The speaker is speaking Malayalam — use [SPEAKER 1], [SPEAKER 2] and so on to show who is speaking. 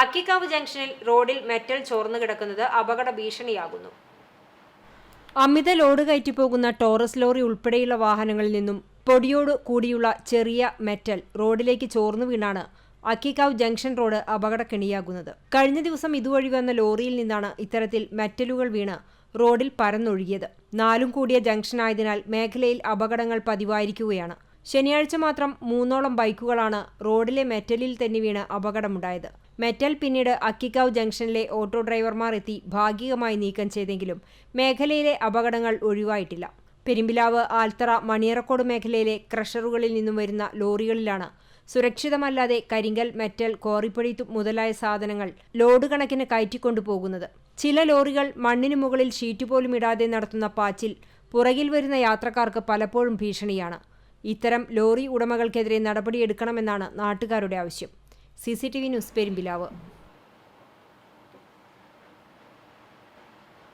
[SPEAKER 1] അക്കിക്കാവ് ജംഗ്ഷനിൽ റോഡിൽ മെറ്റൽ ചോർന്നു കിടക്കുന്നത് അപകട ഭീഷണിയാകുന്നു. അമിത ലോഡ് കയറ്റിപ്പോകുന്ന ടോറസ് ലോറി ഉൾപ്പെടെയുള്ള വാഹനങ്ങളിൽ നിന്നും പൊടിയോട് കൂടിയുള്ള ചെറിയ മെറ്റൽ റോഡിലേക്ക് ചോർന്നു വീണാണ് അക്കിക്കാവ് ജംഗ്ഷൻ റോഡ് അപകടക്കെണിയാകുന്നത്. കഴിഞ്ഞ ദിവസം ഇതുവഴി വന്ന ലോറിയിൽ നിന്നാണ് ഇത്തരത്തിൽ മെറ്റലുകൾ വീണ് റോഡിൽ പരന്നൊഴുകിയത്. നാലും കൂടിയ ജംഗ്ഷനായതിനാൽ മേഖലയിൽ അപകടങ്ങൾ പതിവായിരിക്കുകയാണ്. ശനിയാഴ്ച മാത്രം മൂന്നോളം ബൈക്കുകളാണ് റോഡിലെ മെറ്റലിൽ തന്നെ വീണ് അപകടമുണ്ടായത്. മെറ്റൽ പിന്നീട് അക്കിക്കാവ് ജംഗ്ഷനിലെ ഓട്ടോ ഡ്രൈവർമാർ എത്തി ഭാഗികമായി നീക്കം ചെയ്തെങ്കിലും മേഖലയിലെ അപകടങ്ങൾ ഒഴിവായിട്ടില്ല. പെരുമ്പിലാവ് ആൽത്തറ മണിയറക്കോട് മേഖലയിലെ ക്രഷറുകളിൽ നിന്നും വരുന്ന ലോറികളിലാണ് സുരക്ഷിതമല്ലാതെ കരിങ്കൽ മെറ്റൽ കോറിപ്പൊടി മുതലായ സാധനങ്ങൾ ലോഡ് കണക്കിന് കയറ്റിക്കൊണ്ടു പോകുന്നത്. ചില ലോറികൾ മണ്ണിനു മുകളിൽ ഷീറ്റ് പോലും ഇടാതെ നടത്തുന്ന പാച്ചിൽ പുറകിൽ വരുന്ന യാത്രക്കാർക്ക് പലപ്പോഴും ഭീഷണിയാണ്. ഇത്തരം ലോറി ഉടമകൾക്കെതിരെ നടപടിയെടുക്കണമെന്നാണ് നാട്ടുകാരുടെ ആവശ്യം. C C T V news Perumpilavu.